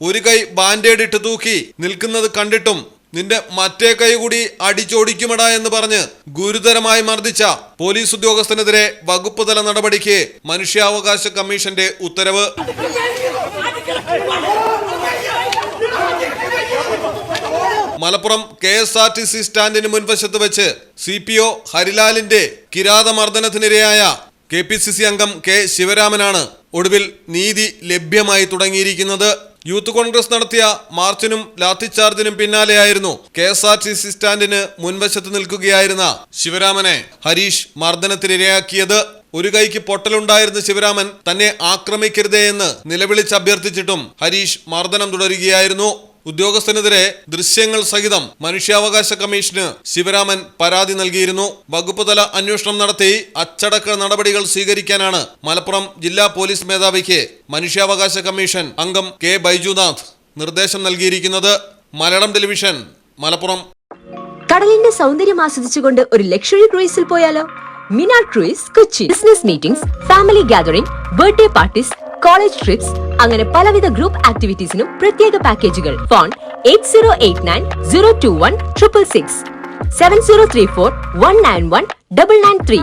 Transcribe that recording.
ഒരു കൈ ബാൻഡേഡ് ഇട്ട് തൂക്കി നിൽക്കുന്നത് കണ്ടിട്ടും നിന്റെ മറ്റേ കൈ കൂടി അടിച്ചോടിക്കുമടാ എന്ന് പറഞ്ഞ് ഗുരുതരമായി മർദ്ദിച്ച പോലീസ് ഉദ്യോഗസ്ഥനെതിരെ വകുപ്പ് തല നടപടിക്ക് മനുഷ്യാവകാശ കമ്മീഷന്റെ ഉത്തരവ്. Malappuram K S R T C സ്റ്റാൻഡിന് മുൻവശത്ത് വെച്ച് സി പി ഒ ഹരിലാലിന്റെ കിരാതമർദ്ദനത്തിനിരയായ കെ പി സി സി അംഗം കെ ശിവരാമനാണ് ഒടുവിൽ നീതി ലഭ്യമായി തുടങ്ങിയിരിക്കുന്നത്. യൂത്ത് കോൺഗ്രസ് നടത്തിയ മാർച്ചിനും ലാത്തിച്ചാർജിനും പിന്നാലെയായിരുന്നു K S R T C സ്റ്റാൻഡിന് മുൻവശത്ത് നിൽക്കുകയായിരുന്ന ശിവരാമനെ. ഹരീഷ് മർദ്ദനത്തിനിരയാക്കിയത് ഒരു കൈക്ക് പൊട്ടലുണ്ടായിരുന്ന ശിവരാമൻ തന്നെ ആക്രമിക്കരുതേ എന്ന് നിലവിളിച്ച് അഭ്യർത്ഥിച്ചിട്ടും ഹരീഷ് മർദ്ദനം തുടരുകയായിരുന്നു. ഉദ്യോഗസ്ഥനെതിരെ ദൃശ്യങ്ങൾ സഹിതം മനുഷ്യാവകാശ കമ്മീഷന് ശിവരാമൻ പരാതി നൽകിയിരുന്നു. വകുപ്പ് തല അന്വേഷണം നടത്തി അച്ചടക്ക നടപടികൾ സ്വീകരിക്കാനാണ് മലപ്പുറം ജില്ലാ പോലീസ് മേധാവിക്ക് മനുഷ്യാവകാശ കമ്മീഷൻ അംഗം കെ ബൈജുനാഥ് നിർദ്ദേശം നൽകിയിരിക്കുന്നത്. മലയാളം ടെലിവിഷൻ മലപ്പുറം. കടലിന്റെ സൗന്ദര്യം ആസ്വദിച്ചുകൊണ്ട് ഒരു ലക്ഷറി ക്രൂയിസിൽ പോയാലോ? Minar cruise Kochi. Business meetings family gathering birthday parties college trips അങ്ങനെ പലവിധ ഗ്രൂപ്പ് ആക്ടിവിറ്റീസിനും പ്രത്യേക പാക്കേജുകൾ phone eight zero eight nine zero two one triple six seven zero three four one nine one double nine three